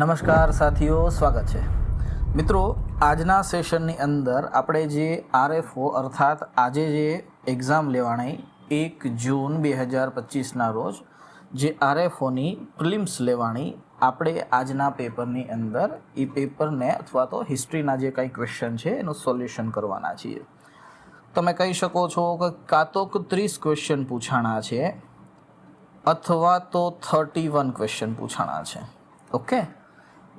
નમસ્કાર સાથીઓ, સ્વાગત છે. મિત્રો, આજના સેશનની અંદર આપણે જે આરએફઓ અર્થાત આજે જે એક્ઝામ લેવાણી એક જૂન બે હજાર પચીસના રોજ જે આરએફઓની પ્રિલિમ્સ લેવાણી આપણે આજના પેપરની અંદર એ પેપરને અથવા તો હિસ્ટ્રીના જે કંઈ ક્વેશ્ચન છે, એનું સોલ્યુશન કરવાના છીએ. તમે કહી શકો છો કે કાં તો ત્રીસ ક્વેશ્ચન પૂછાણા છે, અથવા તો થર્ટી વન ક્વેશ્ચન પૂછાણા છે. ઓકે?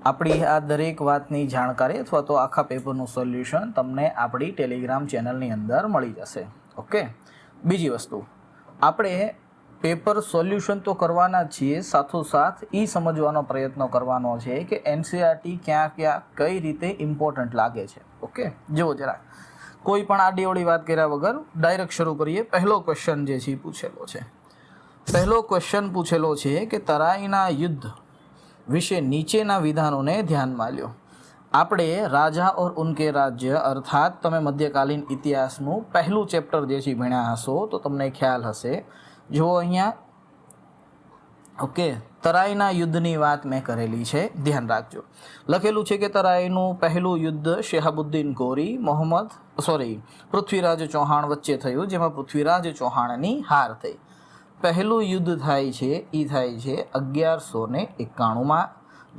આપણી આ દરેક વાતની જાણકારી અથવા તો આખા પેપરનું સોલ્યુશન તમને આપણી ટેલિગ્રામ ચેનલની અંદર મળી જશે. ઓકે બીજી વસ્તુ. આપણે પેપર સોલ્યુશન તો કરવાના છીએ, સાથોસાથ એ સમજવાનો પ્રયત્ન કરવાનો છે કે એનસીઆરટી ક્યાં ક્યાં કઈ રીતે ઇમ્પોર્ટન્ટ લાગે છે. ઓકે જુઓ જરા. કોઈ પણ આડીઓડી વાત કર્યા વગર ડાયરેક્ટ શરૂ કરીએ. પહેલો ક્વેશ્ચન જે છે પૂછેલો છે. પહેલો ક્વેશ્ચન પૂછેલો છે કે તરાઈના યુદ્ધ વિશે નીચેના વિધાનોને ધ્યાનમાં લ્યો. આપણે રાજા ઓર ઉનકે રાજ્ય અર્થાત તમે મધ્યકાલીન ઇતિહાસનું પહેલું ચેપ્ટર જે છે ભણ્યા હશો, તો તમને ખ્યાલ હશે. જુઓ અહીંયા. ઓકે, તરાઈના યુદ્ધની વાત મેં કરેલી છે, ધ્યાન રાખજો. લખેલું છે કે તરાઈનું પહેલું યુદ્ધ શેહાબુદ્દીન ગોરી, મોહમ્મદ સોરી પૃથ્વીરાજ ચૌહાણ વચ્ચે થયું, જેમાં પૃથ્વીરાજ ચૌહાણની હાર થઈ. પહેલું યુદ્ધ થાય છે, એ થાય છે અગિયારસો ને એકાણુંમાં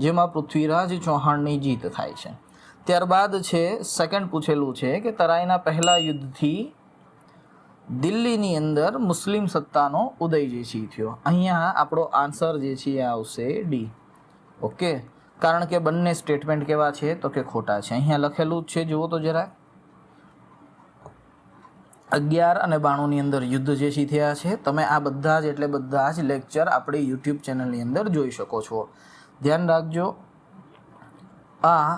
જેમાં પૃથ્વીરાજ ચૌહાણની જીત થાય છે. ત્યારબાદ છે સેકન્ડ પૂછેલું છે કે તરાઈના પહેલા યુદ્ધથી દિલ્હીની અંદર મુસ્લિમ સત્તાનો ઉદય જે છે થયો. અહીંયા આપણો આન્સર જે છે એ આવશે ડી. ઓકે? કારણ કે બંને સ્ટેટમેન્ટ કેવા છે તો કે ખોટા છે. અહીંયા લખેલું જ છે, જુઓ તો જરાક. અગિયાર અને બાણુંની અંદર યુદ્ધ જે થયા છે. તમે આ બધા જ એટલે બધા જ લેક્ચર આપણી યુટ્યુબ ચેનલની અંદર જોઈ શકો છો. ધ્યાન રાખજો, આ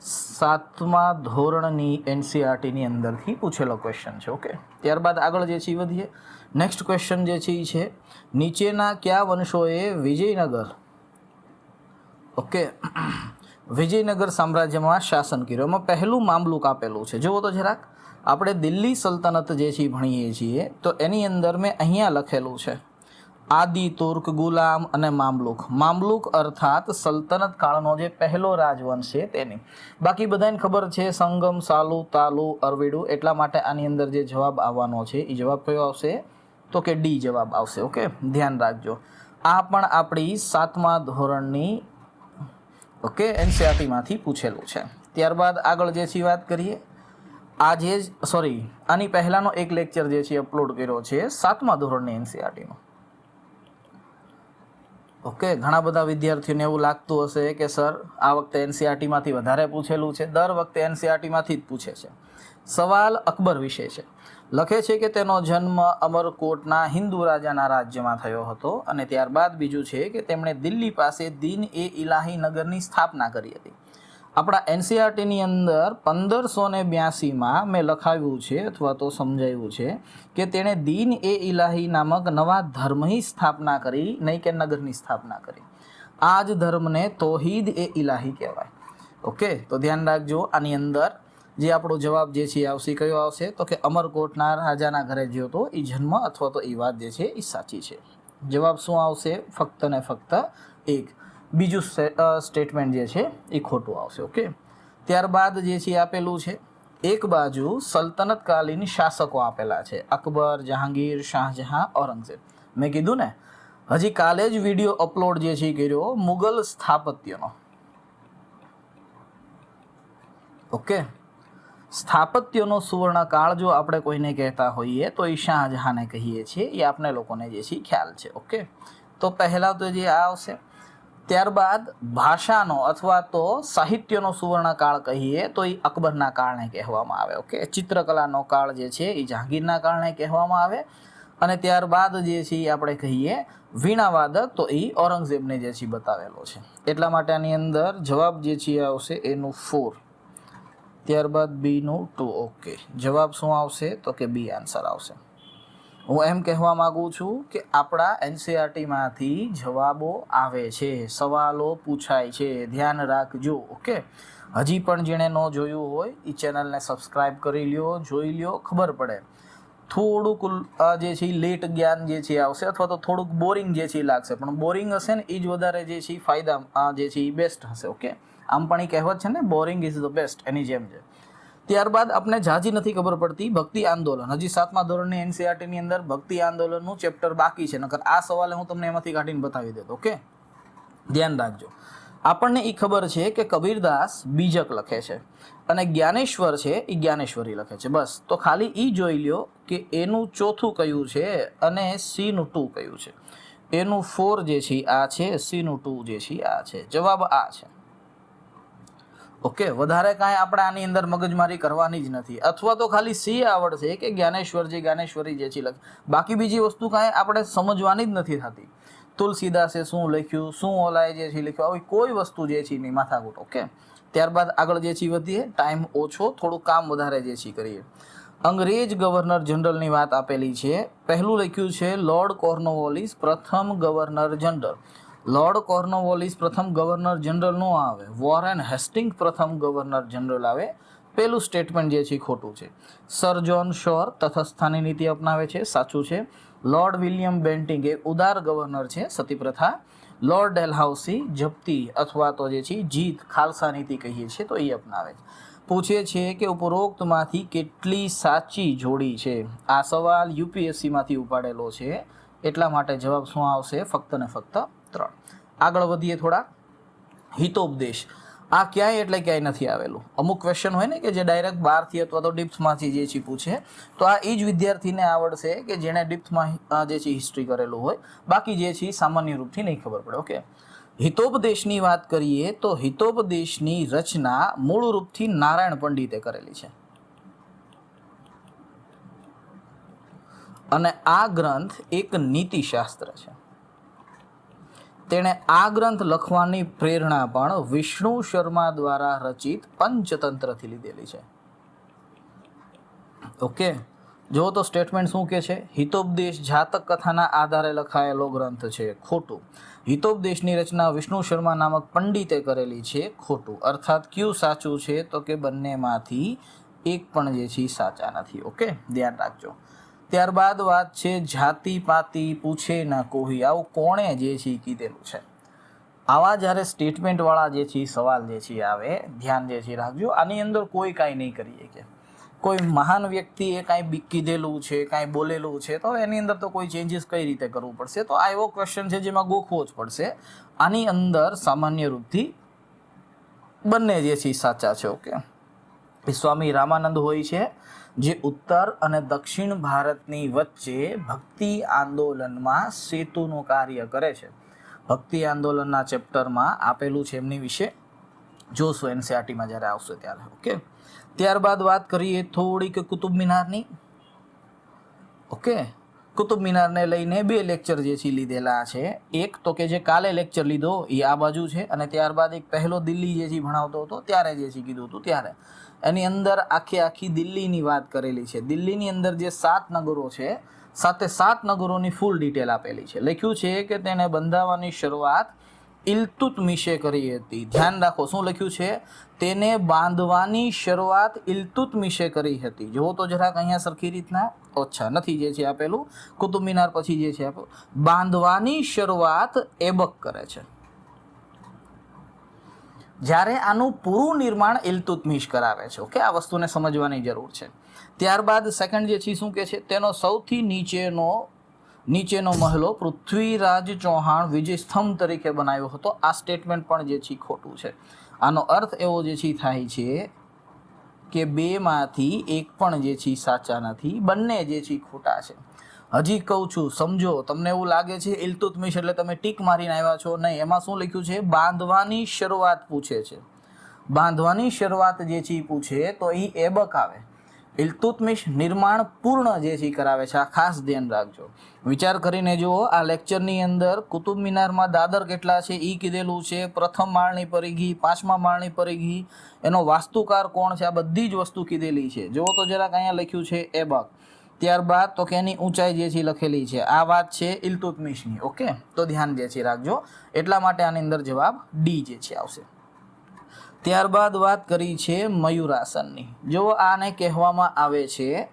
સાતમા ધોરણની એનસીઆરટીની અંદરથી પૂછેલો ક્વેશ્ચન છે ઓકે ત્યારબાદ આગળ જે છે વધીએ. નેક્સ્ટ ક્વેશ્ચન જે છે એ છે, નીચેના કયા વંશોએ વિજયનગર ઓકે વિજયનગર સામ્રાજ્યમાં શાસન કર્યું? એમાં પહેલું મામલુક આપેલું છે. જુઓ તો જરાક. આપણે દિલ્હી સલ્તનત જે છે ભણીએ છીએ, તો એની અંદર મેં અહીંયા લખેલું છે, આદિ તુર્ક ગુલામ અને મામલુક. મામલુક અર્થાત સલ્તનત કાળનો જે પહેલો રાજવંશ છે તેની. બાકી બધાને ખબર છે, સંગમ, સાલુ, તાલુ, અરવીડું એટલા માટે આની અંદર જે જવાબ આવવાનો છે એ જવાબ કયો આવશે? તો કે ડી જવાબ આવશે, ઓકે? ધ્યાન રાખજો. આ પણ આપણી સાતમા ધોરણની, ઓકે? એનસીઆરટીમાંથી પૂછેલું છે. ત્યારબાદ આગળ જે છે વાત કરીએ. આજે જ સોરી આની પહેલાંનો એક લેક્ચર જે છે અપલોડ કર્યો છે સાતમા ધોરણની એનસીઆરટીનો ઓકે ઘણા બધા વિદ્યાર્થીઓને એવું લાગતું હશે કે, સર, આ વખતે એનસીઆરટીમાંથી વધારે પૂછેલું છે. દર વખતે એનસીઆરટીમાંથી જ પૂછે છે. સવાલ અકબર વિશે છે. લખે છે કે, તેનો જન્મ અમરકોટના હિન્દુ રાજાના રાજ્યમાં થયો હતો અને ત્યારબાદ બીજું છે કે, તેમણે દિલ્હી પાસે દીન એ ઇલાહી નગરની સ્થાપના કરી હતી. આપણા એનસીઆરટીની અંદર પંદરસો ને બ્યાસીમાં મેં લખાવ્યું છે અથવા તો સમજાવ્યું છે કે તેણે દીન એ ઇલાહી નામક નવા ધર્મની સ્થાપના કરી નહીં કે નગરની સ્થાપના કરી. આ જ ધર્મને તોહીદ એ ઇલાહી કહેવાય. ઓકે? તો ધ્યાન રાખજો આની અંદર. જે આપણો જવાબ જે છે આવશે કયો આવશે? તો કે અમરકોટના રાજાના ઘરે જ્યો તો એ જન્મ અથવા તો એ વાત જે છે એ સાચી છે. જવાબ શું આવશે? ફક્ત ને ફક્ત એક. બીજું સ્ટેટમેન્ટ જે છે એ ખોટું આવશે ઓકે ત્યારબાદ જે છે આપેલું છે, એક બાજુ સલ્તનતકાલીન શાસકો આપેલા છે, અકબર, જહાંગીર, શાહજહાં, ઔરંગઝેબ. મેં કીધું ને, હજી કાલે જ વીડિયો અપલોડ જે છે કર્યો, મુગલ સ્થાપત્યનો. ઓકે સ્થાપત્યનો સુવર્ણકાળ જો આપણે કોઈને કહેતા હોઈએ, તો એ શાહજહાંને કહીએ છીએ, એ આપણે લોકોને જે છે ખ્યાલ છે ઓકે તો પહેલાં તો જે આ આવશે ત્યારબાદ ભાષાનો અથવા તો સાહિત્યનો સુવર્ણકાળ કહીએ તો એ અકબરના કારણે કહેવામાં આવે, ઓકે? ચિત્રકલાનો કાળ જે છે એ જહાંગીરના કારણે કહેવામાં આવે. અને ત્યારબાદ જે છે એ આપણે કહીએ વીણાવાદક તો એ ઔરંગઝેબને જે છે બતાવેલો છે. એટલા માટે આની અંદર જવાબ જે છે આવશે એનું ફોર. ત્યારબાદ બીનું ટુ, ઓકે. જવાબ શું આવશે? તો કે બી આન્સર આવશે. હું એમ કહેવા માગું છું કે આપણા એનસીઆરટીમાંથી જવાબો આવે છે, સવાલો પૂછાય છે, ધ્યાન રાખજો, ઓકે? હજી પણ જેણે ન જોયું હોય એ ચેનલને સબસ્ક્રાઈબ કરી લ્યો, જોઈ લ્યો, ખબર પડે. થોડુંક જે છે લેટ જ્ઞાન જે છે આવશે અથવા તો થોડુંક બોરિંગ જે છે એ લાગશે, પણ બોરિંગ હશે ને એ જ વધારે જે છે એ ફાયદા જે છે એ બેસ્ટ હશે, ઓકે? આમ પણ એ કહેવત છે ને બોરિંગ ઇઝ ધ બેસ્ટ એની જેમ છે. ત્યારબાદ આપણે જાજી નથી ખબર પડતી, ભક્તિ આંદોલન. હજી સાતમા ધોરણની એનસીઆરટીની અંદર ભક્તિ આંદોલનનું ચેપ્ટર બાકી છે. નકર આ સવાલે હું તમને એમાંથી કાઢીને બતાવી દેતો, ઓકે? ધ્યાન રાખજો. આપણને એ ખબર છે કે કબીરદાસ બીજક લખે છે. અને જ્ઞાનેશ્વર છે એ જ્ઞાનેશ્વરી લખે છે. બસ. તો ખાલી એ જોઈ લ્યો કે એનું ચોથું કયું છે અને સીનું ટુ કયું છે. એનું ફોર જે છે આ છે, સીનું ટુ જે છે આ છે. જવાબ આ છે. ઓકે, વધારે કાંઈ આપણે આની અંદર મગજમારી કરવાની જ નથી. અથવા તો ખાલી સી આવડશે કે જ્ઞાનેશ્વરજી, જ્ઞાનેશ્વરી જે છે લખ. બાકી બીજી વસ્તુ કાંઈ આપણે સમજવાની જ નથી થતી. તુલસીદાસે શું લખ્યું, શું ઓલાએ જે છે લખ્યું, આવી કોઈ વસ્તુ જે છે નહીં, માથાકૂટ, ઓકે? ત્યારબાદ આગળ જે છે વધીએ. ટાઈમ ઓછો, થોડું કામ વધારે જે છે કરીએ. અંગ્રેજ ગવર્નર જનરલની વાત આપેલી છે. પહેલું લખ્યું છે, લોર્ડ કોર્નોવોલિસ પ્રથમ ગવર્નર જનરલ. લોર્ડ કોર્નોવોલિસ પ્રથમ ગવર્નર જનરલ નો આવે. વોરેન હેસ્ટિંગ પ્રથમ ગવર્નર જનરલ આવે. પેલું સ્ટેટમેન્ટ જે છે ખોટું છે. સર જોન શોર તથસ્થાની નીતિ અપનાવે છે. સાચું છે. લોર્ડ વિલિયમ બેન્ટિંગ એ ઉદાર ગવર્નર છે સતી પ્રથા લોર્ડ ડેલહાઉસી જપ્તી અથવા તો જે છે જીત, ખાલસા નીતિ કહીએ છીએ તો એ અપનાવે છે. પૂછે છે કે ઉપરોક્તમાંથી કેટલી સાચી જોડી છે? આ સવાલ યુપીએસસીમાંથી ઉપાડેલો છે. એટલા માટે જવાબ શું આવશે? ફક્ત ને ફક્ત ત્રણ. આગળ વધીએ થોડા. હિતોપદેશ. આ ક્યાંય એટલે ક્યાંય નથી આવેલું. અમુક ક્વેશ્ચન હોય ને કે જે ડાયરેક્ટ બહારથી અથવા તો ડિપ્થમાંથી જે છે પૂછે તો આ એ જ વિદ્યાર્થીને આવડશે કે જેણે ડિપ્થમાં જે છે હિસ્ટ્રી કરેલું હોય. બાકી જે છે સામાન્ય રૂપથી નહીં ખબર પડે. ઓકે હિતોપદેશની વાત કરીએ તો હિતોપદેશની રચના મૂળ રૂપથી નારાયણ પંડિતે કરેલી છે. અને આ ગ્રંથ એક નીતિશાસ્ત્ર છે. તેણે આ ગ્રંથ લખવાની પ્રેરણા પણ વિષ્ણુ શર્મા દ્વારા રચિત પંચતંત્રથી લીધેલી છે. ઓકે જો તો સ્ટેટમેન્ટ શું કે છે? હિતોપદેશ જાતક કથાના આધારે લખાયેલો ગ્રંથ છે ખોટું. હિતોપદેશની રચના વિષ્ણુ શર્મા નામક પંડિતે કરેલી છે ખોટું. અર્થાત ક્યું સાચું છે તો કે બંનેમાંથી એક પણ જે છે સાચા નથી. ઓકે, ધ્યાન રાખજો. ત્યારબાદ વાત છે જાતિ પાતિ પૂછે ના કોઈ. આવું કોણે જે છે કીધેલું છે? આવા જ્યારે સ્ટેટમેન્ટવાળા જે છે સવાલ જે છે આવે, ધ્યાન જે છે રાખજો. આની અંદર કોઈ કાંઈ નહીં કરીએ કે. કોઈ મહાન વ્યક્તિએ કાંઈ બી કીધેલું છે, કાંઈ બોલેલું છે, તો એની અંદર તો કોઈ ચેન્જીસ કઈ રીતે કરવું પડશે? તો આ એવો ક્વેશ્ચન છે જેમાં ગોખવો જ પડશે. આની અંદર સામાન્ય રૂપથી બંને જે છે સાચા છે, ઓકે? સ્વામી રામાનંદ હોય છે જે ઉત્તર અને દક્ષિણ ભારતની વચ્ચે ભક્તિ આંદોલનમાં સેતુનું કાર્ય કરે છે. ભક્તિ આંદોલનના ચેપ્ટરમાં આપેલું છે એમની વિશે જોશો એનસીઆરટીમાં જ્યારે આવશે ત્યારે, ઓકે? ત્યારબાદ વાત કરીએ થોડીક કુતુબ મિનારની, ઓકે? કુતુબ મિનારને લઈને બે લેક્ચર જે છે લીધેલા છે. એક તો કે જે કાલે લેક્ચર લીધો એ આ બાજુ છે અને ત્યારબાદ એક પહેલો દિલ્હી જે છે ભણાવતો હતો, ત્યારે જે છે કીધું હતું, ત્યારે. એની અંદર આખી આખી દિલ્હીની વાત કરેલી છે. દિલ્હીની અંદર જે સાત નગરો છે, સાથે સાત નગરોની ફૂલ ડિટેલ આપેલી છે. લખ્યું છે કે તેણે બંધાવવાની શરૂઆત ઇલ્તુતમિશે કરી હતી. ધ્યાન રાખો, શું લખ્યું છે? તેને બાંધવાની શરૂઆત ઇલ્તુતમિશે કરી હતી. જુઓ તો જરાક અહીંયા સરખી રીતના. ઓછા નથી જે છે આપેલું. કુતુબ મિનાર પછી જે છે આપેલું બાંધવાની શરૂઆત એબક કરે છે. જ્યારે આનું પૂરું નિર્માણ ઇલતુતમિશ કરાવે છે, ઓકે? આ વસ્તુને સમજવાની જરૂર છે. ત્યારબાદ સેકન્ડ જે છે શું કે છે, તેનો સૌથી નીચેનો નીચેનો મહલો પૃથ્વીરાજ ચૌહાણ વિજય સ્તંભ તરીકે બનાવ્યો હતો. આ સ્ટેટમેન્ટ પણ જે છે ખોટું છે. આનો અર્થ એવો જે છે થાય છે કે બેમાંથી એક પણ જે છે સાચા નથી, બંને જે છે ખોટા છે. હજી કહું છું, સમજો, તમને એવું લાગે છે ઇલ્તુતમિશ એટલે તમે ટીક મારીને આવ્યા છો? નહીં, એમાં શું લખ્યું છે? બાંધવાની શરૂઆત પૂછે છે. બાંધવાની શરૂઆત જે છે એ પૂછે, તો એ એબક આવે. ઇલ્તુતમિશ નિર્માણ પૂર્ણ જે છે કરાવે છે, આ ખાસ ધ્યાન રાખજો. વિચાર કરીને જુઓ, આ લેક્ચરની અંદર કુતુબ મિનારમાં દાદર કેટલા છે એ કીધેલું છે. પ્રથમ માળની પરિઘી, પાંચમા માળની પરિઘી, એનો વાસ્તુકાર કોણ છે, આ બધી જ વસ્તુ કીધેલી છે. જુઓ તો જરાક અહીંયા લખ્યું છે, એબક. ત્યારબાદ તો કે એની ઊંચાઈ જે છે લખેલી છે. આ વાત છે ઇલ્તુતમિશની, ઓકે? તો ધ્યાન જે છે રાખજો. એટલા માટે આની અંદર જવાબ ડી જે છે આવશે. ત્યારબાદ વાત કરી છે મયુરાસનની. જો આને કહેવામાં આવે છે,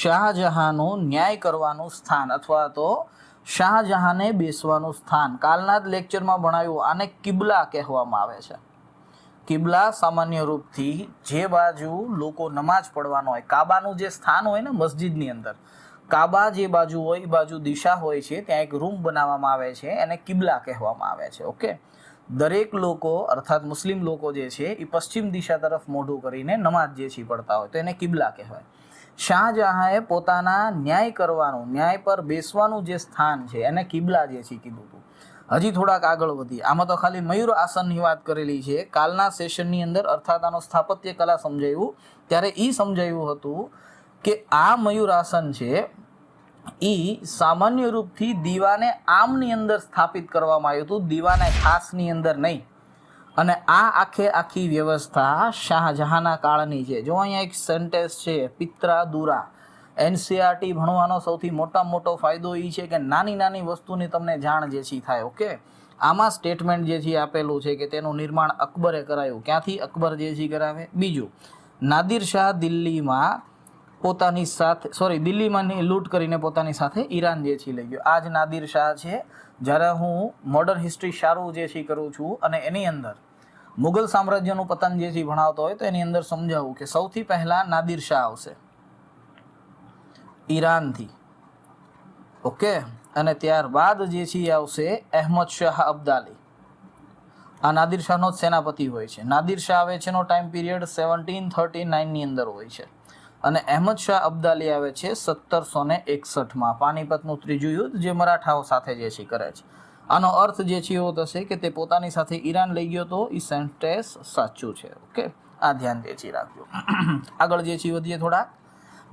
શાહજહાંનું ન્યાય કરવાનું સ્થાન અથવા તો શાહજહાંને બેસવાનું સ્થાન કાલના જ લેક્ચરમાં ભણાવ્યું, આને કિબલા કહેવામાં આવે છે. કિબલા સામાન્ય રૂપથી જે બાજુ લોકો નમાજ પડવાનો હોય, કાબાનું જે સ્થાન હોય ને મસ્જિદની અંદર, કાબા જે બાજુ હોય, એ બાજુ દિશા હોય છે, ત્યાં એક રૂમ બનાવવામાં આવે છે, એને કિબલા કહેવામાં આવે છે, ઓકે? દરેક લોકો, અર્થાત મુસ્લિમ લોકો જે છે, એ પશ્ચિમ દિશા તરફ મોઢું કરીને નમાજ જે છે પડતા હોય, તો એને કિબલા કહેવાય. શાહજહાંએ પોતાના ન્યાય કરવાનું, ન્યાય પર બેસવાનું જે સ્થાન છે, એને કિબલા જે છે કીધું હતું. હજી થોડાક આગળ વધીએ આમાં તો ખાલી મયુર આસનની વાત કરેલી છે. કાલના સેશનની અંદર અર્થાત આનો સ્થાપત્ય કલા સમજાવ્યું ત્યારે એ સમજાવ્યું હતું કે આ મયુર આસન છે એ સામાન્ય રૂપથી દીવાને આમની અંદર સ્થાપિત કરવામાં આવ્યું હતું. દીવાને ખાસની અંદર નહીં. અને આ આખે આખી વ્યવસ્થા શાહજહાંના કાળની છે. જો અહીંયા એક સેન્ટેન્સ છે, પિત્રા દુરા. એનસીઆરટી ભણવાનો સૌથી મોટા મોટો ફાયદો એ છે કે નાની નાની વસ્તુની તમને જાણ જે છે થાય, ઓકે? આમાં સ્ટેટમેન્ટ જે છે આપેલું છે કે તેનું નિર્માણ અકબરે કરાયું. ક્યાંથી અકબર જે છે કરાવે? બીજું, નાદિર શાહ દિલ્હીમાં પોતાની સાથે, સોરી દિલ્હીમાં ની લૂંટ કરીને પોતાની સાથે ઈરાન જે છે લઈ ગયો. આ જ નાદિર શાહ છે. જ્યારે હું મોડર્ન હિસ્ટ્રી સારું જે છે કરું છું અને એની અંદર મુગલ સામ્રાજ્યનું પતન જે છે ભણાવતો હોય તો એની અંદર સમજાવું કે સૌથી પહેલાં નાદિર શાહ આવશે. ઈરાનથી. ઓકે? અને ત્યારબાદ જે છે એ આવશે અહેમદ શાહ અબ્દાલી. આ નાદિર શાહનો જ સેનાપતિ હોય છે. નાદિર શાહ આવે છે એનો ટાઈમ પીરિયડ સેવન્ટીન થર્ટી નાઇનની અંદર હોય છે. અને અહેમદ શાહ અબ્દાલી આવે છે સત્તરસો ને એકસઠમાં પાનીપતનું ત્રીજું યુદ્ધ જે મરાઠાઓ સાથે જે છે કરે છે. આનો અર્થ જે છે એવો થશે કે તે પોતાની સાથે ઈરાન લઈ ગયો તો એ સેન્ટેસ સાચું છે. ઓકે? આ ધ્યાન જે છે રાખજો. આગળ જે છે વધીએ થોડા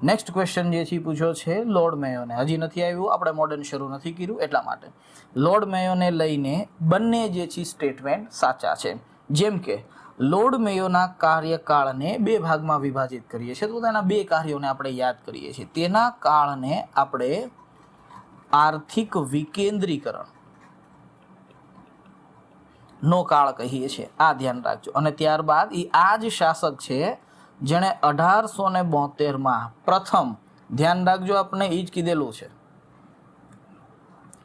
નેક્સ્ટ ક્વેશ્ચન જે છે પૂછ્યો છે લોર્ડ મેયોને હજી નથી આવ્યું, આપણે મોડર્ન શરૂ નથી કર્યું, એટલા માટે. લોર્ડ મેયોને લઈને બંને જે છે સ્ટેટમેન્ટ સાચા છે. જેમ કે લોર્ડ મેયોના કાર્યકાળને બે ભાગમાં વિભાજિત કરીએ છીએ. તો તેના બે કાર્યોને આપણે યાદ કરીએ છીએ. તેના કાળને આપણે આર્થિક વિકેન્દ્રીકરણ નો કાળ કહીએ છીએ. આ ધ્યાન રાખજો. અને ત્યારબાદ એ આ જ શાસક છે જેણે અઢારસો ને બોતેરમાં પ્રથમ, ધ્યાન રાખજો આપણે એ જ કીધેલું છે.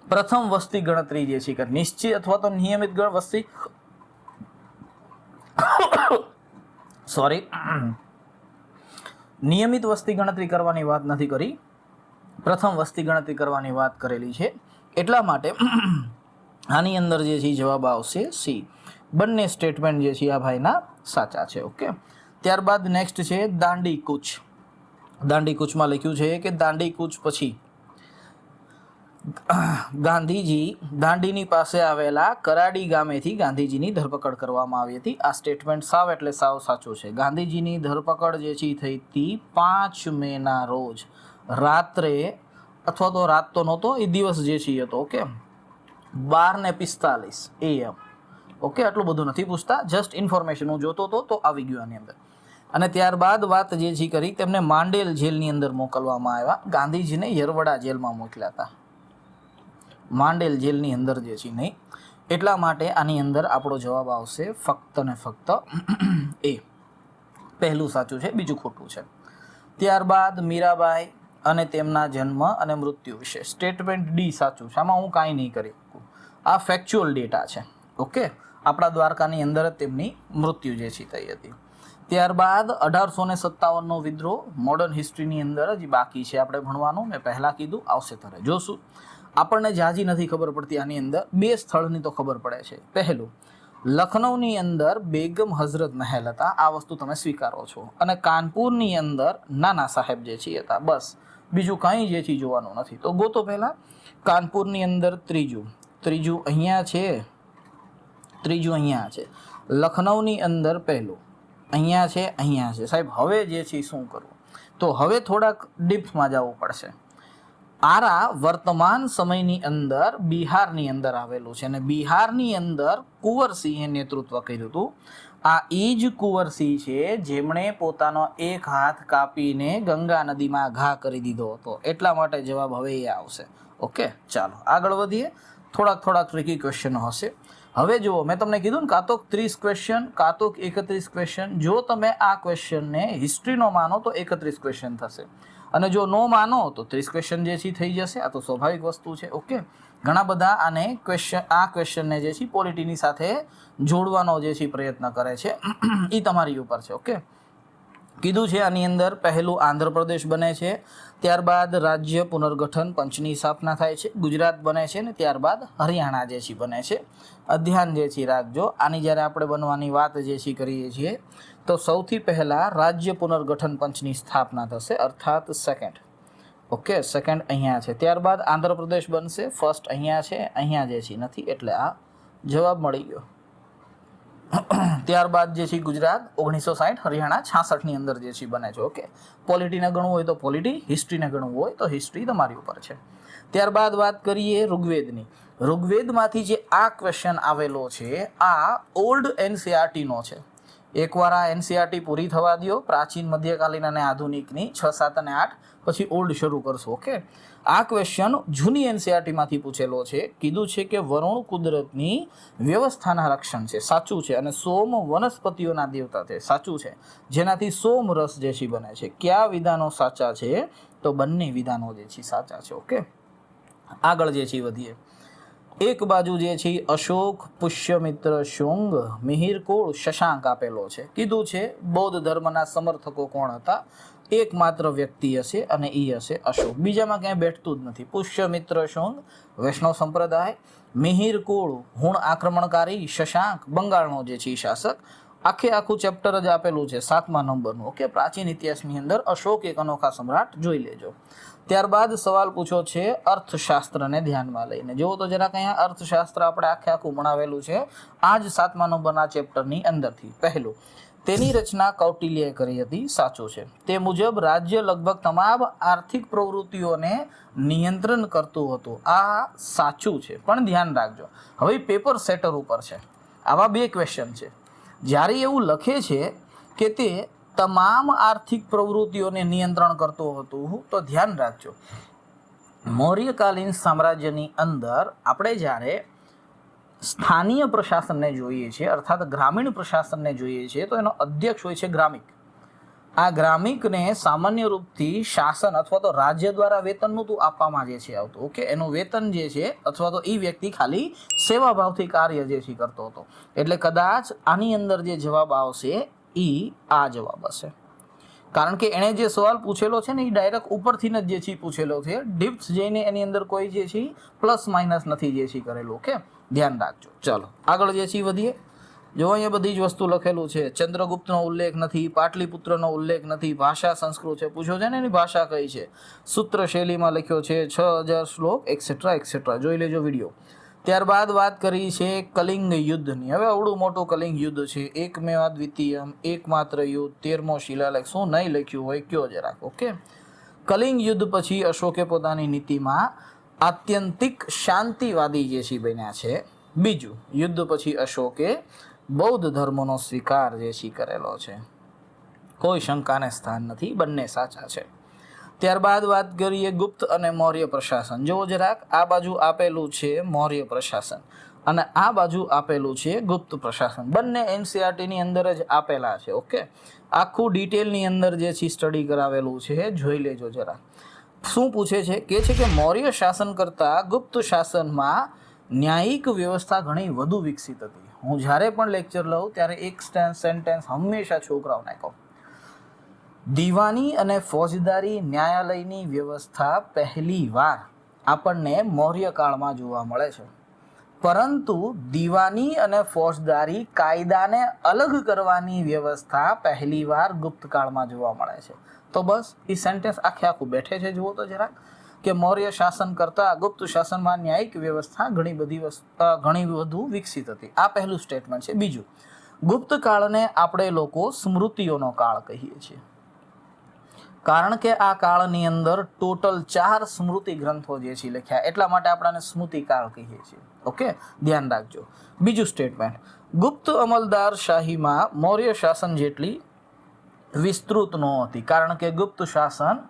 પ્રથમ વસ્તી ગણતરી જે છે નિશ્ચિત અથવા તો નિયમિત ગણ વસ્તી. સોરી નિયમિત વસ્તી ગણતરી કરવાની વાત નથી કરી. પ્રથમ વસ્તી ગણતરી કરવાની વાત કરેલી છે. એટલા માટે આની અંદર જે છે જવાબ આવશે સી. બંને સ્ટેટમેન્ટ જે છે આ ભાઈના સાચા છે ઓકે ત્યારબાદ નેક્સ્ટ છે દાંડી કૂચ. દાંડી કૂચમાં લખ્યું છે કે દાંડી કૂચ પછી ગાંધીજી દાંડીની પાસે આવેલા કરાડી ગામેથી ગાંધીજીની ધરપકડ કરવામાં આવી હતી. આ સ્ટેટમેન્ટ સાવ એટલે સાવ સાચું છે. ગાંધીજીની ધરપકડ જે છે થઈ હતી પાંચ મેના રોજ. રાત્રે, અથવા તો રાત તો નહોતો એ દિવસ જે છે હતો, ઓકે? બાર ને પિસ્તાલીસ એએમ ઓકે? આટલું બધું નથી પૂછતા. જસ્ટ ઇન્ફોર્મેશન હું જોતો હતો તો આવી ગયું આની અંદર. અને ત્યારબાદ વાત જે છે કરી, તેમને માંડેલ જેલની અંદર મોકલવામાં આવ્યા. ગાંધીજીને યરવડા જેલમાં મોકલ્યા હતા. માંડેલ જેલની અંદર જે છે નહીં, એટલા માટે આની અંદર આપણો જવાબ આવશે ફક્ત ને ફક્ત એ. પહેલું સાચું છે, બીજું ખોટું છે. ત્યારબાદ મીરાબાઈ અને તેમના જન્મ અને મૃત્યુ વિશે સ્ટેટમેન્ટ ડી સાચું છે, આમાં હું કાંઈ નહીં કરી શકું. આ ફેક્ચ્યુઅલ ડેટા છે, ઓકે? આપણા દ્વારકાની અંદર જ તેમની મૃત્યુ જે છે થઈ હતી. ત્યારબાદ અઢારસો ને સત્તાવનનો વિદ્રોહ મોડર્ન હિસ્ટ્રીની અંદર જ બાકી છે આપણે ભણવાનું. મેં પહેલાં કીધું, આવશે ત્યારે જોશું. આપણને જાજી નથી ખબર પડતી આની અંદર. બે સ્થળની તો ખબર પડે છે. પહેલું, લખનૌની અંદર બેગમ હઝરત મહેલ હતા. આ વસ્તુ તમે સ્વીકારો છો. અને કાનપુરની અંદર નાના સાહેબ જે છે હતા. બસ. બીજું કંઈ જે છે જોવાનું નથી. તો ગોતો પહેલાં. કાનપુરની અંદર ત્રીજું. ત્રીજું અહીંયા છે. ત્રીજું અહીંયા છે. લખનૌની અંદર પહેલું અહીંયા છે અહીંયા છે. સાહેબ, હવે જે છે શું કરવું? તો હવે થોડાક ડીપ્સમાં જવું પડશે. આરા વર્તમાન સમયની અંદર બિહારની અંદર આવેલું છે અને બિહારની અંદર કુંવરસિંહે નેતૃત્વ કર્યું હતું. આ એ જ કુંવરસિંહ છે જેમણે પોતાનો એક હાથ કાપીને ગંગા નદીમાં ઘા કરી દીધો હતો. એટલા માટે જવાબ હવે એ આવશે. ઓકે, ચાલો આગળ વધીએ. થોડાક થોડાક ટ્રિકી ક્વેશ્ચનો હશે. હવે જુઓ, મેં તમને કીધું ને, કાતોક ત્રીસ ક્વેશ્ચન કાતોક એકત્રીસ ક્વેશ્ચન જો તમે આ ક્વેશ્ચનને હિસ્ટ્રીનો માનો તો એકત્રીસ ક્વેશ્ચન થશે. અને જો નો માનો તો ત્રીસ ક્વેશ્ચન જે છે થઈ જશે. આ તો સ્વાભાવિક વસ્તુ છે ઓકે ઘણા બધા આને ક્વેશ્ચન આ ક્વેશ્ચનને જે છે પોલિટીની સાથે જોડવાનો જે છે પ્રયત્ન કરે છે. એ તમારી ઉપર છે ઓકે કીધું છે આની અંદર, પહેલું આંધ્રપ્રદેશ બને છે, ત્યારબાદ રાજ્ય પુનર્ગઠન પંચની સ્થાપના થાય છે, ગુજરાત બને છે ને ત્યારબાદ હરિયાણા જે છે બને છે. અધ્યાન જે છે રાખજો. આની જ્યારે આપણે બનવાની વાત જે છે કરીએ છીએ, તો સૌથી પહેલાં રાજ્ય પુનર્ગઠન પંચની સ્થાપના થશે, અર્થાત સેકન્ડ ઓકે સેકન્ડ અહીંયા છે. ત્યારબાદ આંધ્રપ્રદેશ બનશે ફર્સ્ટ અહીંયા છે, અહીંયા જે છે નથી, એટલે આ જવાબ મળી ગયો. ત્યારબાદ જે છે ગુજરાત, ઓગણીસો સાઠ હરિયાણા, છાસઠની અંદર જે છે બને છે, ઓકે. પોલિટીને ગણવું હોય તો પોલિટી, હિસ્ટ્રીને ગણવું હોય તો હિસ્ટ્રી તમારી ઉપર છે. ત્યારબાદ વાત કરીએ ઋગ્વેદની. ઋગ્વેદમાંથી જે આ ક્વેશ્ચન આવેલો છે, આ ઓલ્ડ એનસીઆરટીનો છે. એકવાર આ એનસીઆરટી પૂરી થવા દો પ્રાચીન, મધ્યકાલીન અને આધુનિકની છ, સાત અને આઠ, પછી ઓલ્ડ શરૂ કરશો, ઓકે. આ ક્વેશ્ચન જૂની એનસીઆરટીમાંથી પૂછેલો છે. કીધું છે કે વરુણ કુદરતની વ્યવસ્થાના રક્ષણ છે. સાચું છે અને સોમ વનસ્પતિઓના દેવતા છે. સાચું છે. જેનાથી સોમ રસ જે છે બને છે. કયા વિધાનો સાચા છે? તો બંને વિધાનો જે છે સાચા છે. ઓકે? આગળ જે છે વધીએ. એક બાજુ જે છે અશોક પુષ્યમિત્ર શુંગ મિહિરકુળ શશાંક આપેલો છે. કીધું છે, બૌદ્ધ ધર્મના સમર્થકો કોણ હતા? એકમાત્ર વ્યક્તિ હશે અને એ હશે અશોક. બીજામાં ક્યાંય બેઠતું જ નથી. પુષ્યમિત્ર શુંગ, વૈષ્ણવ સંપ્રદાય, મિહિર કુળ, હુણ આક્રમણકારી, શશાંક, બંગાળનો જે છે શાસક. આખે આખું ચેપ્ટર જ આપેલું છે સાતમા નંબરનું. ઓકે, પ્રાચીન ઇતિહાસની અંદર અશોક એક અનોખા સમ્રાટ જોઈ લેજો. ત્યારબાદ સવાલ પૂછો છે અર્થશાસ્ત્રને ધ્યાનમાં લઈને. જુઓ તો જરાક અહીંયા અર્થશાસ્ત્ર આપણે આખે આખું ભણાવેલું છે. આ જ સાતમા નંબરના ચેપ્ટરની અંદરથી. પહેલું તેની રચના કૌટિલ્યએ કરી હતી, સાચું છે. તે મુજબ, રાજ્ય લગભગ તમામ આર્થિક પ્રવૃત્તિઓને નિયંત્રણ કરતું હતું. આ સાચું છે, પણ ધ્યાન રાખજો. હવે પેપર સેટર ઉપર છે. આવા બે ક્વેશ્ચન છે. જ્યારે એવું લખે છે કે તે તમામ આર્થિક પ્રવૃત્તિઓને નિયંત્રણ કરતું હતું, તો ધ્યાન રાખજો. મૌર્યકાલીન સામ્રાજ્યની અંદર આપણે જ્યારે સ્થાનીય પ્રશાસનને જોઈએ છે, અર્થાત ગ્રામીણ પ્રશાસનને જોઈએ છે, તો એનો અધ્યક્ષ હોય છે ગ્રામિક. આ ગ્રામિકને સામાન્ય રૂપથી શાસન અથવા તો રાજ્ય દ્વારા વેતનનું તું આપવામાં જે છે આવતું, ઓકે? એનું વેતન જે છે અથવા તો એ વ્યક્તિ ખાલી સેવાભાવથી કાર્ય જે છે કરતો હતો. એટલે કદાચ આની અંદર જે જવાબ આવશે એ આ જવાબ હશે. કારણ કે એણે જે સવાલ પૂછેલો છે ને એ ડાયરેક્ટ ઉપરથી જ જે છે પૂછેલો છે. ડિપ્સ જઈને એની અંદર કોઈ જે છે પ્લસ માઇનસ નથી જે છે કરેલું, ઓકે? ધ્યાન રાખજો. ચાલો, આગળ જે છે વધીએ. જો અહીંયા બધી જ વસ્તુ લખેલું છે. ચંદ્રગુપ્તનો ઉલ્લેખ નથી, પાટલીપુત્રનો ઉલ્લેખ નથી, ભાષા સંસ્કૃત છે. પૂછ્યો છે ને એની ભાષા કઈ છે? સૂત્ર શૈલીમાં લખ્યો છે છ હજાર શ્લોક એક્સેટ્રા એક્સેટ્રા જોઈ લેજો વીડિયો. ત્યારબાદ વાત કરી છે કલિંગ યુદ્ધની. હવે અવડું મોટું કલિંગ યુદ્ધ છે. એકમેવા દ્વિતીયમ, એકમાત્ર યુદ્ધ, તેરમો શિલાલેખ. શું નહીં લખ્યું હોય કયો જરાક ઓકે? કલિંગ યુદ્ધ પછી અશોકે પોતાની નીતિમાં આત્યંતિક શાંતિવાદી જે છે બન્યા છે. બીજું, યુદ્ધ પછી અશોકે બૌદ્ધ ધર્મનો સ્વીકાર જે છે કરેલો છે. કોઈ શંકાને સ્થાન નથી, બંને સાચા છે. ત્યારબાદ વાત કરીએ ગુપ્ત અને મૌર્ય પ્રશાસન. જુઓ જરાક આ બાજુ આપેલું છે મૌર્ય પ્રશાસન અને આ બાજુ આપેલું છે ગુપ્ત પ્રશાસન. બંને એનસીઆરટીની અંદર જ આપેલા છે, ઓકે? આખું ડિટેલની અંદર જે છે સ્ટડી કરાવેલું છે, જોઈ લેજો જરા. શું પૂછે છે? કે છે કે મૌર્ય શાસન કરતાં ગુપ્ત શાસનમાં ન્યાયિક વ્યવસ્થા ઘણી વધુ વિકસિત હતી. હું જ્યારે પણ લેક્ચર લઉં ત્યારે એક સેન્ટેન્સ હંમેશા છોકરાઓને કહું. દીવાની અને ફોજદારી ન્યાયાલયની વ્યવસ્થા પહેલી વાર આપણને મૌર્યકાળમાં જોવા મળે છે. પરંતુ દીવાની અને ફોજદારી કાયદાને અલગ કરવાની વ્યવસ્થા પહેલીવાર ગુપ્તકાળમાં જોવા મળે છે. તો બસ એ સેન્ટેન્સ આખે આખું બેઠે છે, જુઓ તો જરાક, કે મૌર્ય શાસન કરતાં ગુપ્ત શાસનમાં ન્યાયિક વ્યવસ્થા ઘણી બધી ઘણી વધુ વિકસિત હતી. આ પહેલું સ્ટેટમેન્ટ છે. બીજું, ગુપ્ત કાળને આપણે લોકો સ્મૃતિઓનો કાળ કહીએ છીએ. કારણ કે આ કાળની અંદર ટોટલ ચાર સ્મૃતિ ગ્રંથો જે છે લખ્યા. એટલા માટે આપણાને સ્મૃતિકાળ કહીએ છીએ. ઓકે? ધ્યાન રાખજો. બીજું સ્ટેટમેન્ટ ગુપ્ત અમલદાર શાહીમાં મૌર્ય શાસન જેટલી વિસ્તૃત નહોતી કારણ કે ગુપ્ત શાસન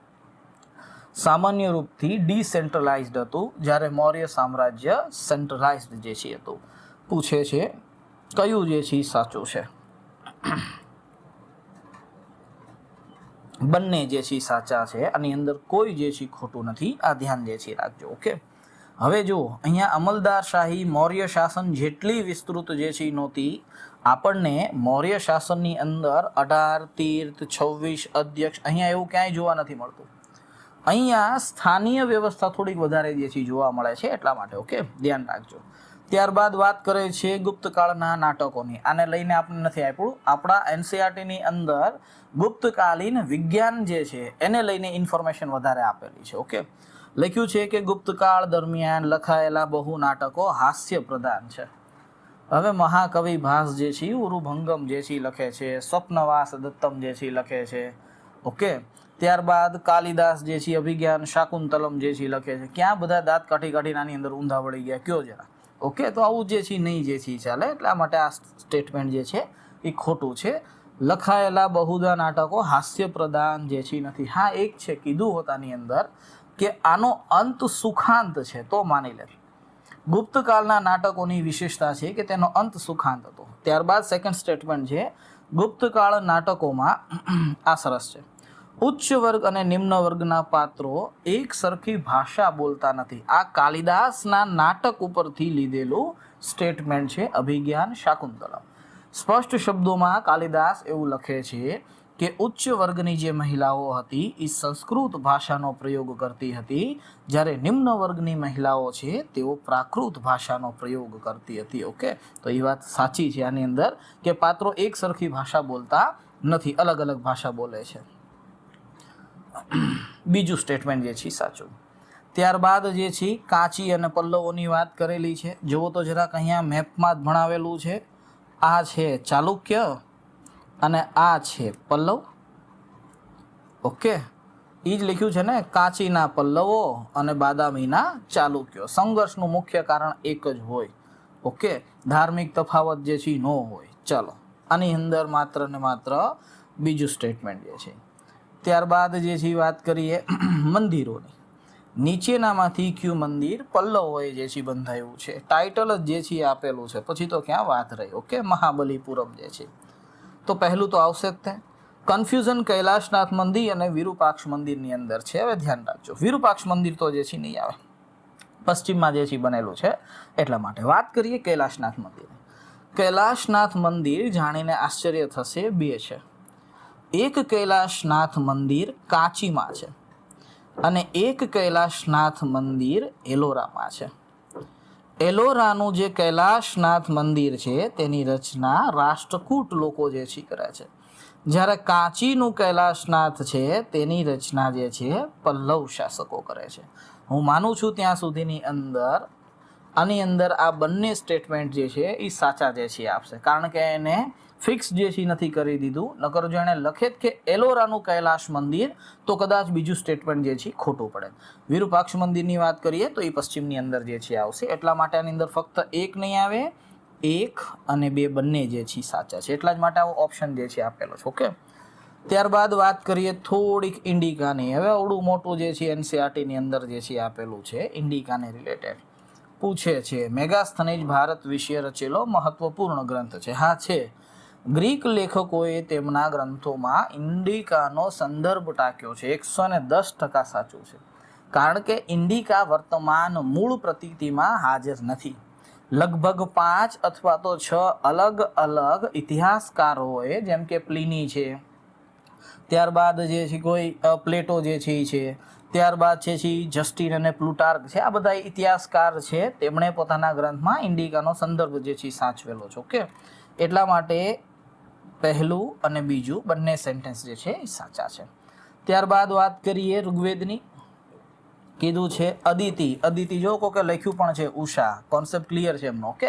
સામાન્ય રૂપથી ડિસેન્ટ્રલાઇઝડ હતું. જ્યારે મૌર્ય સામ્રાજ્ય સેન્ટ્રલાઇઝડ જે છે હતું પૂછે છે, કયું જે છે સાચું છે? બંને જે છે સાચા છે. આની અંદર કોઈ જે છે ખોટું નથી. આ ધ્યાન જે છે રાખજો, ઓકે? હવે જુઓ, અહીંયા અમલદારશાહી મૌર્ય શાસન જેટલી વિસ્તૃત જે છે નહોતી, આપણને મૌર્ય શાસનની અંદર અઢાર, તીર્થ, છવ્વીસ અધ્યક્ષ અહીંયા એવું ક્યાંય જોવા નથી મળતું. અહીંયા સ્થાનીય વ્યવસ્થા થોડીક વધારે જે છે જોવા મળે છે એટલા માટે, ઓકે? ધ્યાન રાખજો. ત્યારબાદ વાત કરે છે ગુપ્તકાળના નાટકોની. આને લઈને આપણે નથી આપ્યું. આપણા એનસીઆરટીની અંદર ગુપ્તકાલીન વિજ્ઞાન જે છે, એને લઈને ઇન્ફોર્મેશન વધારે આપેલી છે, ઓકે? લખ્યું છે કે ગુપ્તકાળ દરમિયાન લખાયેલા બહુ નાટકો હાસ્ય પ્રધાન છે. હવે મહાકવિ ભાસ જે છે ઉરુભંગમ જે છે લખે છે. સ્વપ્નવાસ દત્તમ જે છે લખે છે, ઓકે? ત્યારબાદ કાલિદાસ જે છે અભિજ્ઞાન શાકુંતલમ જે છે લખે છે. ક્યાં બધા દાંત કાઢી કાઢીને આની અંદર ઊંધા વળી ગયા? કયો જરા. ઓકે, તો આવું જે છે નહીં જે છે ચાલે. એટલા માટે આ સ્ટેટમેન્ટ જે છે એ ખોટું છે. લખાયેલા બહુધા નાટકો હાસ્ય પ્રદાન જે છે નથી. હા, એક છે, કીધું હોતાની અંદર કે આનો અંત સુખાંત છે, તો માની લે. ગુપ્તકાળના નાટકોની વિશેષતા છે કે તેનો અંત સુખાંત હતો. ત્યારબાદ સેકન્ડ સ્ટેટમેન્ટ છે, ગુપ્તકાળ નાટકોમાં આ સરસ છે. ઉચ્ચ વર્ગ અને નિમ્ન વર્ગના પાત્રો એક સરખી ભાષા બોલતા નથી. આ કાલિદાસના નાટક ઉપરથી લીધેલું સ્ટેટમેન્ટ છે અભિજ્ઞાન શાકુંતલમ. સ્પષ્ટ શબ્દોમાં કાલિદાસ એવું લખે છે કે ઉચ્ચ વર્ગની જે મહિલાઓ હતી એ સંસ્કૃત ભાષાનો પ્રયોગ કરતી હતી. જ્યારે નિમ્ન વર્ગની મહિલાઓ છે, તેઓ પ્રાકૃત ભાષાનો પ્રયોગ કરતી હતી, ઓકે? તો એ વાત સાચી છે આની અંદર કે પાત્રો એક સરખી ભાષા બોલતા નથી, અલગ અલગ ભાષા બોલે છે. બીજું સ્ટેટમેન્ટ જે છે સાચું. ત્યારબાદ જે છે કાંચી અને પલ્લવોની વાત કરેલી છે. જુઓ તો જરાક અહીંયા મેપમાં જ ભણાવેલું છે. આ છે ચાલુક્ય અને આ છે પલ્લવ. ઓકે? એ જ લખ્યું છે ને, કાંચીના પલ્લવો અને બાદામીના ચાલુક્યો. સંઘર્ષનું મુખ્ય કારણ એક જ હોય. ઓકે? ધાર્મિક તફાવત જે છે ન હોય. ચાલો. આની અંદર માત્ર ને માત્ર બીજું સ્ટેટમેન્ટ જે છે ત્યારબાદ જે છે વાત કરીએ મંદિરોની. નીચેનામાંથી ક્યુ મંદિર? પલ્લવોએ જે છે બંધાયું છે. ટાઇટલ જ જે છે આપેલું છે. પછી તો ક્યાં વાત રહી? ઓકે? મહાબલીપુરમ જે છે તો પહેલું તો આવશે જ તે. કન્ફ્યુઝન કૈલાશનાથ મંદિર અને વિરૂપાક્ષ મંદિરની અંદર છે. હવે ધ્યાન રાખજો. વિરૂપાક્ષ મંદિર તો જે છે નહીં આવે. પશ્ચિમમાં જે છે બનેલું છે. એટલા માટે વાત કરીએ કૈલાશનાથ મંદિર કૈલાશનાથ મંદિર જાણીને આશ્ચર્ય થશે બે છે. એક કૈલાશનાથ મંદિર કાંચીમાં છે અને એક કૈલાશનાથ મંદિર એલોરામાં છે. એલોરાનું જે કૈલાશનાથ મંદિર છે, તેની રચના રાષ્ટ્રકૂટ લોકો જે છે કરે છે. જ્યારે કાંચીનું કૈલાશનાથ છે, તેની રચના જે છે, પલ્લવ શાસકો કરે છે. હું માનું છું ત્યાં સુધીની અંદર, આની અંદર આ બંને સ્ટેટમેન્ટ જે છે, એ સાચા જે છે આપશે. કારણ કે એને ફિક્સ જે છે નથી કરી દીધું. નકર જો એણે લખે જ કે એલોરાનું કૈલાશ મંદિર, તો કદાચ બીજું સ્ટેટમેન્ટ જે છે ખોટું પડે. વિરૂપાક્ષ મંદિરની વાત કરીએ તો એ પશ્ચિમની અંદર જે છે આવશે. એટલા માટે આની અંદર ફક્ત એક નહીં આવે, એક અને બે બંને જે છે સાચા છે. એટલા જ માટે આવો ઓપ્શન જે છે આપેલો છે, ઓકે? ત્યારબાદ વાત કરીએ થોડીક ઇન્ડિકાની. હવે અવડું મોટું જે છે એનસીઆરટીની અંદર જે છે આપેલું છે, ઇન્ડિકાને રિલેટેડ પૂછે છે, મેગાસ્થનીજ ભારત વિશે રચેલો મહત્વપૂર્ણ ગ્રંથ છે. હા, છે. ગ્રીક લેખકોએ તેમના ગ્રંથોમાં ઇન્ડિકાનો સંદર્ભ ટાંક્યો છે. એકસો ને દસ ટકા સાચું છે. કારણ કે ઇન્ડિકા વર્તમાન મૂળ પ્રતીતિમાં હાજર નથી. લગભગ પાંચ અથવા તો છ અલગ અલગ ઇતિહાસકારોએ, જેમ કે પ્લિની છે, ત્યારબાદ જે છે કોઈ પ્લેટો જે છે એ છે, ત્યારબાદ છે છે જસ્ટિન અને પ્લુટાર્ક છે. આ બધા ઇતિહાસકાર છે. તેમણે પોતાના ગ્રંથમાં ઇન્ડિકાનો સંદર્ભ જે છે સાચવેલો છે. ઓકે? એટલા માટે પહેલું અને બીજું બંને સેન્ટેન્સ જે છે એ સાચા છે. ત્યારબાદ વાત કરીએ ઋગ્વેદની. કીધું છે અદિતિ. અદિતિ જો કોકે લખ્યું પણ છે ઉષા. કોન્સેપ્ટ ક્લિયર છે એમનો, ઓકે?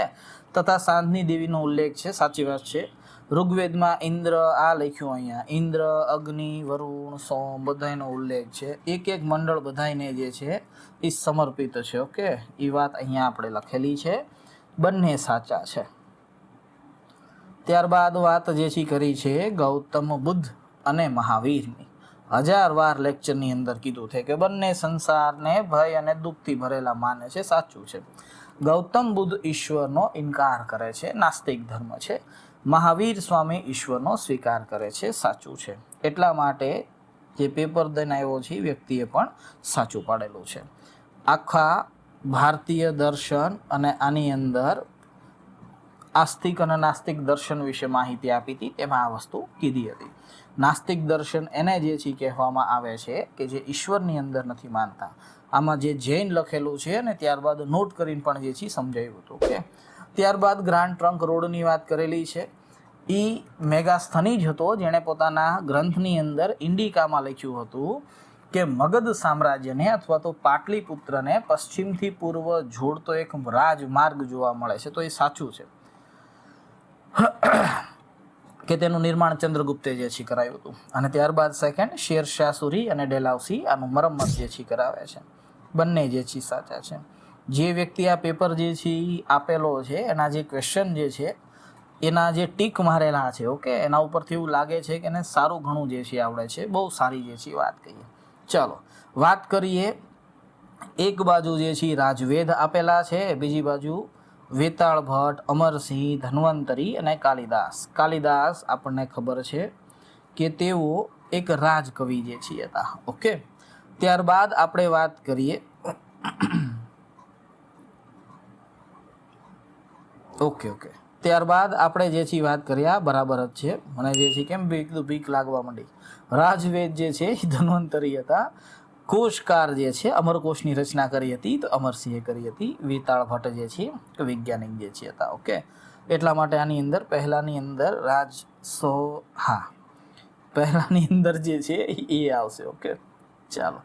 તથા સાંજની દેવીનો ઉલ્લેખ છે, સાચી વાત છે. ઋગ્વેદમાં ઇન્દ્ર આ લખ્યું અહીંયા. ઇન્દ્ર, અગ્નિ, વરુણ, સોમ બધાયનો ઉલ્લેખ છે. એક એક મંડળ બધાયને જે છે એ સમર્પિત છે, ઓકે? એ વાત અહીંયા આપણે લખેલી છે. બંને સાચા છે. ત્યારબાદ વાત જે છે કરી છે, ગૌતમ બુદ્ધ અને મહાવીરની. હજાર વાર લેક્ચરની અંદર કીધું છે કે બંને સંસારને ભય અને દુઃખથી ભરેલા માને છે, સાચું છે. ગૌતમ બુદ્ધ ઈશ્વરનો ઇનકાર કરે છે, નાસ્તિક ધર્મ છે. મહાવીર સ્વામી ઈશ્વરનો સ્વીકાર કરે છે, સાચું છે. એટલા માટે જે પેપર દઈને આવ્યો છે વ્યક્તિએ પણ સાચું પાડેલું છે. આખા ભારતીય દર્શન અને આની અંદર આસ્તિક અને નાસ્તિક દર્શન વિશે માહિતી આપી હતી, તેમાં આ વસ્તુ કીધી હતી. નાસ્તિક દર્શન એને જે છે કહેવામાં આવે છે કે જે ઈશ્વરની અંદર નથી માનતા. આમાં જે જૈન લખેલું છે અને ત્યારબાદ નોટ કરીને પણ જે છે સમજાયું હતું કે ત્યારબાદ ગ્રાન્ડ ટ્રંક રોડની વાત કરેલી છે. એ મેગાસ્થની જ હતો જેણે પોતાના ગ્રંથની અંદર ઇન્ડિકામાં લખ્યું હતું કે મગધ સામ્રાજ્યને અથવા તો પાટલીપુત્રને પશ્ચિમથી પૂર્વ જોડતો એક રાજમાર્ગ જોવા મળે છે. તો એ સાચું છે. કે તેનું નિર્માણ ચંદ્રગુપ્તે જે છે કરાયું હતું. અને ત્યારબાદ સેકન્ડ શેરશાહ સુરી અને ડેલાઉસી આનું મરમ્મત જે છે કરાવે છે. બંને જે છે સાચા છે. જે વ્યક્તિ આ પેપર જે છે આપેલો છે, એના જે ક્વેશ્ચન જે છે, એના જે ટીક મારેલા છે ઓકે એના ઉપરથી એવું લાગે છે કે એને સારું ઘણું જે છે આવડે છે. બહુ સારી જે છે વાત કહીએ. ચાલો, વાત કરીએ એક બાજુ જે છે રાજવેદ આપેલા છે, બીજી બાજુ વેતાળ ભટ્ટ, અમરસિંહ, ધન્વંતરી અને કાલિદાસ. કાલિદાસ આપણને ખબર છે કે તેઓ એક રાજકવિ જે છે હતા ઓકે? ત્યારબાદ આપણે વાત કરીએ. Okay okay. ત્યારબાદ આપણે જે છે વાત કરીએ. આ બરાબર જ છે. મને જે છે કેમ બીક બીક લાગવા માંડી? રાજવેદ જે છે એ ધન્વંતરી હતા. કોશકાર જે છે અમરકોષની રચના કરી હતી તો અમરસિંહે કરી હતી. વેતાળ ભટ્ટ જે છે, વૈજ્ઞાનિક જે છે હતા ઓકે? એટલા માટે આની અંદર, પહેલાની અંદર રાજ સો, હા. પહેલાની અંદર જે છે, એ આવશે, ઓકે? ચાલો.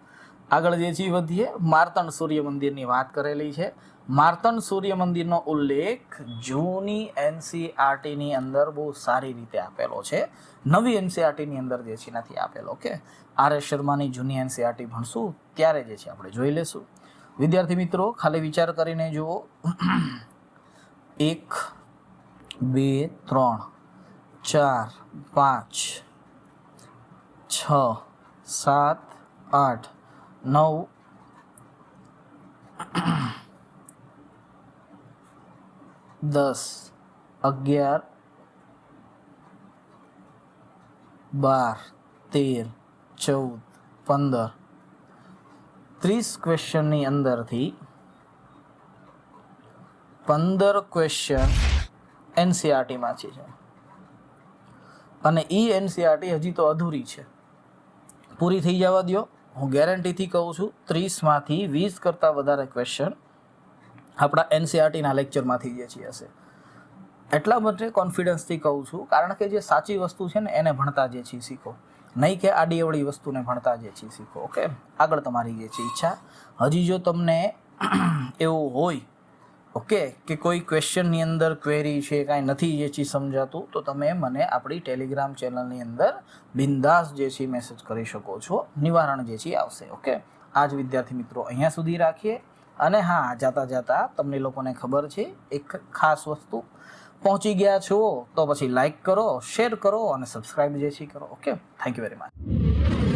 આગળ જે છે વધીએ. માર્તણ સૂર્ય મંદિરની વાત કરેલી છે. માર્તંડ સૂર્ય મંદિરનો ઉલ્લેખ જૂની એનસીઆરટીની અંદર બહુ સારી રીતે આપેલો છે. નવી એનસીઆરટીની અંદર જે છે નથી આપેલો ઓકે આર એસ શર્માની જૂની એનસીઆરટી ભણશું, ત્યારે જે છે આપણે જોઈ લેશું. વિદ્યાર્થી મિત્રો, ખાલી વિચાર કરીને જુઓ. એક, બે, ત્રણ, ચાર, પાંચ, છ, સાત, આઠ, નવ દસ, અગિયાર, બાર, તેર, ચૌદ, પંદર. ત્રીસ ક્વેશ્ચનની અંદરથી પંદર ક્વેશ્ચન એનસીઆરટીમાંથી છે અને એ એનસીઆરટી હજી તો અધૂરી છે. પૂરી થઈ જવા દો હું ગેરંટીથી કહું છું, ત્રીસમાંથી વીસ કરતાં વધારે ક્વેશ્ચન આપણા એનસીઆરટીના લેક્ચરમાંથી જે છે હશે એટલા માટે કોન્ફિડન્સથી કહું છું, કારણ કે જે સાચી વસ્તુ છે ને, એને ભણતા જે છે શીખો. નહીં કે આડી અવળી વસ્તુને ભણતા જે છે શીખો, ઓકે? આગળ તમારી જે છે ઈચ્છા. હજી જો તમને એવું હોય, ઓકે, કે કોઈ ક્વેશ્ચનની અંદર ક્વેરી છે, કાંઈ નથી જે છે સમજાતું, તો તમે મને આપણી ટેલિગ્રામ ચેનલની અંદર બિંદાસ જે છે મેસેજ કરી શકો છો. નિવારણ જે છે આવશે, ઓકે? આ જ વિદ્યાર્થી મિત્રો અહીંયા સુધી રાખીએ. અને હા, જાતા જાતા તમને લોકોને ખબર છે, એક ખાસ વસ્તુ. પહોંચી ગયા છો, તો પછી લાઈક કરો શેર કરો અને સબસ્ક્રાઈબ જે છે કરો. Okay thank you very much